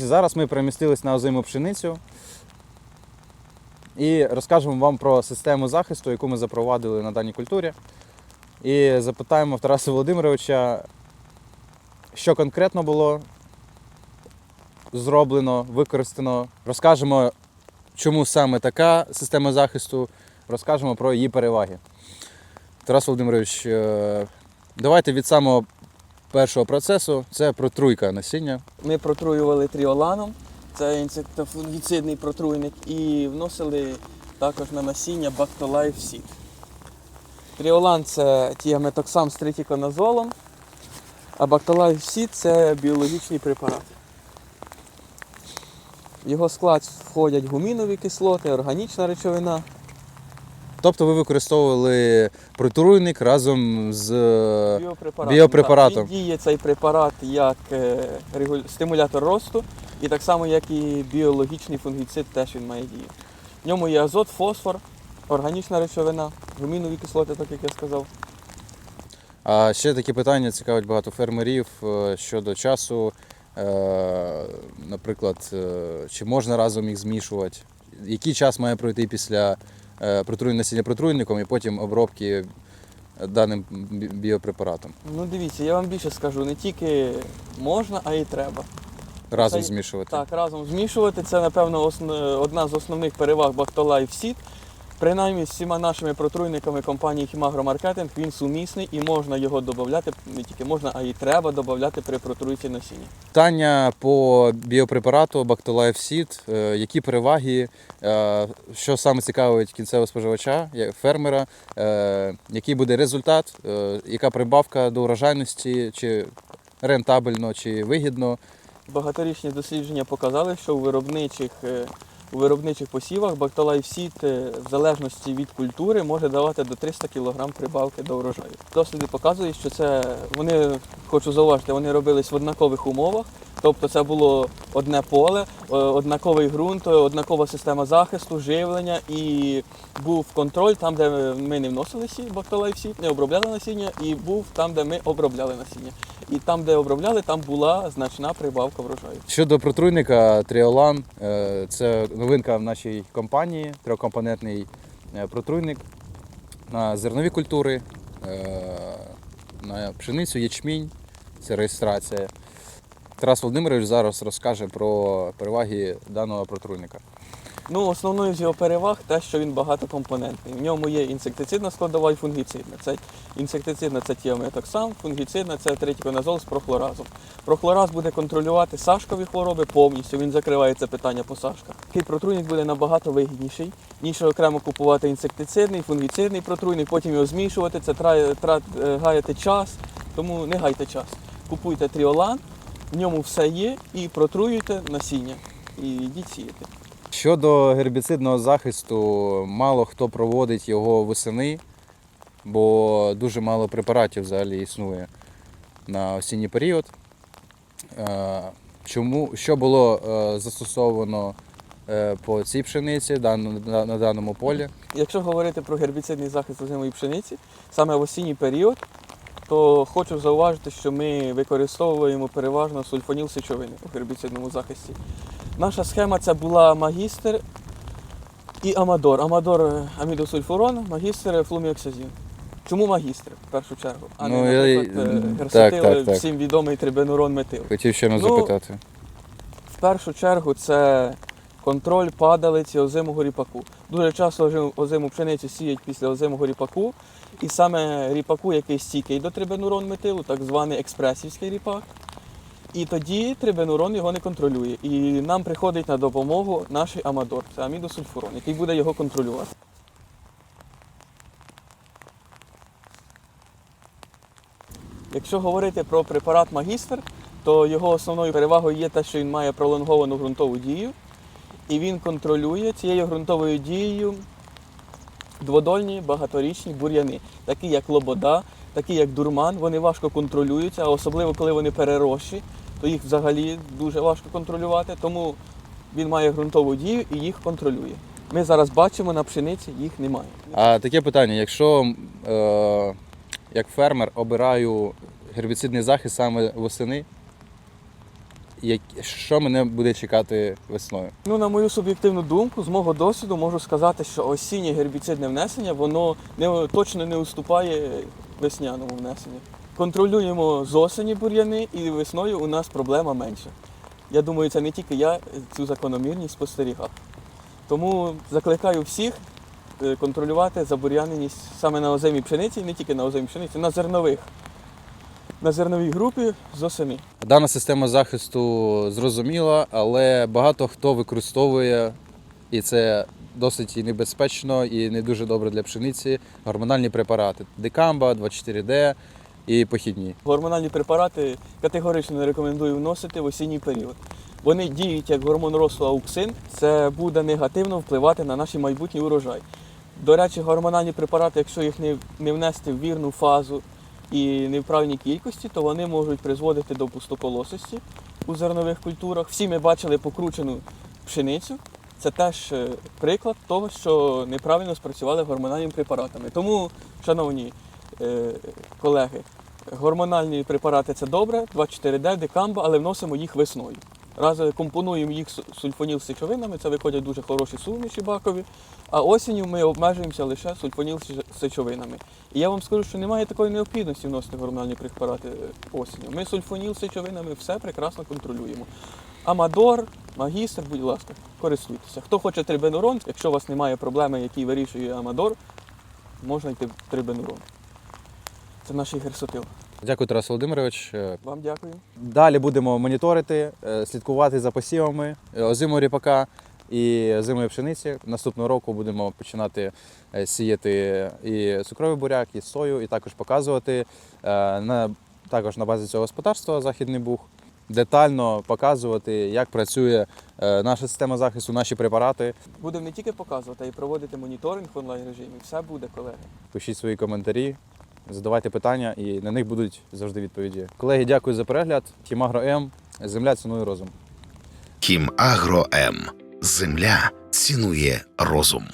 Зараз ми перемістились на озиму пшеницю і розкажемо вам про систему захисту, яку ми запровадили на даній культурі. І запитаємо в Тараса Володимировича, що конкретно було зроблено, використано. Розкажемо, чому саме така система захисту, розкажемо про її переваги. Тарас Володимирович, е, давайте від самого першого процесу це протруйка насіння. Ми протруювали тріоланом, це інсектофунгіцидний протруйник, і вносили також на насіння Bactolife Seed. Тріолан це тіаметоксам з тритіконазолом, а Bactolife Seed це біологічний препарат. В його склад входять гумінові кислоти, органічна речовина. Тобто ви використовували протруйник разом з Біопрепаратом. біопрепаратом. Так, Він діє цей препарат як е, стимулятор росту, і так само, як і біологічний фунгіцид, теж він має дію. В ньому є азот, фосфор, органічна речовина, гумінові кислоти, так як я сказав. А ще такі питання цікавить багато фермерів е, щодо часу. Е, Наприклад, е, чи можна разом їх змішувати? Який час має пройти після е, протруєння насіння протруйником і потім обробки даним біопрепаратом? Ну дивіться, я вам більше скажу, не тільки можна, а й треба. Разом Це- змішувати. Так, разом змішувати. Це, напевно, основ- одна з основних переваг Bactolife Seed. Принаймні з всіма нашими протруйниками компанії Хімагро Маркетинг він сумісний і можна його додати, не тільки можна, а й треба додати при протруйці насіння. Питання по біопрепарату Bactolife Seed. Е, Які переваги, е, що саме цікавить кінцевого споживача, фермера, е, який буде результат, яка прибавка до урожайності, чи рентабельно, чи вигідно. Багаторічні дослідження показали, що у виробничих, у виробничих посівах е, в залежності від культури може давати до 300 кг прибавки до врожаю. Досліди показують, що це вони, хочу зауважити, вони робились в однакових умовах. Тобто це було одне поле, е, однаковий ґрунт, е, однакова система захисту, живлення і був контроль там, де ми не вносили сі, Bactolife Seed, не обробляли насіння, і був там, де ми обробляли насіння. І там, де обробляли, там була значна прибавка врожаю. Щодо протруйника Тріолан, е, це новинка в нашій компанії, трьохкомпонентний протруйник на зернові культури, на пшеницю, ячмінь, це реєстрація. Тарас Володимирович зараз розкаже про переваги даного протруйника. Ну, основною з його переваг те, що він багатокомпонентний. В ньому є інсектицидна складова і фунгіцидна. Це інсектицидна це тіаметоксам, фунгіцидна це тритіконазол з прохлоразом. Прохлораз буде контролювати сашкові хвороби повністю. Він закриває це питання по сашках. Такий протруйник буде набагато вигідніший, ніж окремо купувати інсектицидний, фунгіцидний протруйник, потім його змішувати. Це е, гаяти час. Тому не гайте час. Купуйте тріолан, в ньому все є, і протруюйте насіння. І йдіть сіяти. Щодо гербіцидного захисту, мало хто проводить його восени, бо дуже мало препаратів взагалі існує на осінній період. Е, Чому, що було е, застосовано е, по цій пшениці на, на даному полі? Якщо говорити про гербіцидний захист озимої пшениці, саме в осінній період, то хочу зауважити, що ми використовуємо переважно сульфоніл сечовини у гербіцидному захисті. Наша схема це була магістр і амадор. Амадор е, амідосульфурон, магістр флуміоксазін. Чому магістр в першу чергу? А Ну, не, я- наприклад, е, так, так, так. всім відомий трибенурон метил. Хотів ще раз Ну, запитати. В першу чергу це контроль падалиці озимого ріпаку. Дуже часто озиму пшеницю сіють після озимого ріпаку. І саме ріпаку, який стійкий до трибенурон метилу, так званий експресівський ріпак. І тоді трибенурон його не контролює. І нам приходить на допомогу наш амадор, це амідосульфурон, який буде його контролювати. Якщо говорити про препарат магістр, то його основною перевагою є те, що він має пролонговану ґрунтову дію, і він контролює цією ґрунтовою дією дводольні багаторічні бур'яни, такі як лобода, такі як дурман. Вони важко контролюються, а особливо коли вони перерощі, то їх взагалі дуже важко контролювати. Тому він має ґрунтову дію і їх контролює. Ми зараз бачимо на пшениці, їх немає. А таке питання: якщо е, як фермер обираю гербіцидний захист саме восени, що мене буде чекати весною. Ну, на мою суб'єктивну думку, з мого досвіду можу сказати, що осіннє гербіцидне внесення воно не, точно не уступає весняному внесенню. Контролюємо з осені бур'яни і весною у нас проблема менша. Я думаю, це не тільки я цю закономірність спостерігав. Тому закликаю всіх е, контролювати забур'яненість саме на озимій пшениці, не тільки на озимій пшениці, на зернових. На зерновій групі з осені. Дана система захисту зрозуміла, але багато хто використовує, і це досить і небезпечно і не дуже добре для пшениці. Гормональні препарати Дикамба, 24D і похідні. Гормональні препарати категорично не рекомендую вносити в осінній період. Вони діють як гормон росту ауксин, це буде негативно впливати на наш майбутній урожай. До речі, гормональні препарати, якщо їх не внести в вірну фазу і не в правильній кількості, то вони можуть призводити до пустоколосості у зернових культурах. Всі ми бачили покручену пшеницю. Це теж е, приклад того, що неправильно спрацювали гормональними препаратами. Тому, шановні е, колеги, Гормональні препарати це добре, 2,4D, декамба, але вносимо їх весною. Раз компонуємо їх сульфоніл з сечовинами, це виходять дуже хороші суміші бакові. А осінню ми обмежуємося лише сульфоніл сечовинами. І я вам скажу, що немає такої необхідності вносити гормональні препарати е, осінню. Ми сульфоніл сечовинами все прекрасно контролюємо. Амадор, магістр, будь ласка, користуйтеся. Хто хоче трибенурон, якщо у вас немає проблеми, які вирішує Амадор, можна йти в трибенурон. Це наш Ігор Сотил. Дякую, Тарас Володимирович. Е, Вам дякую. Далі будемо моніторити, е, слідкувати за посівами е, озимого ріпака і озимої пшениці. Наступного року будемо починати сіяти і цукровий буряк, і сою, і також показувати на, також на базі цього господарства Західний Буг. Детально показувати, як працює наша система захисту, наші препарати. Будемо не тільки показувати, а й проводити моніторинг в онлайн режимі. Все буде, колеги. Пишіть свої коментарі, задавайте питання, і на них будуть завжди відповіді. Колеги, дякую за перегляд. Тім Агро М. Земля цінує розум. Хім Агро М. Земля цінує розум.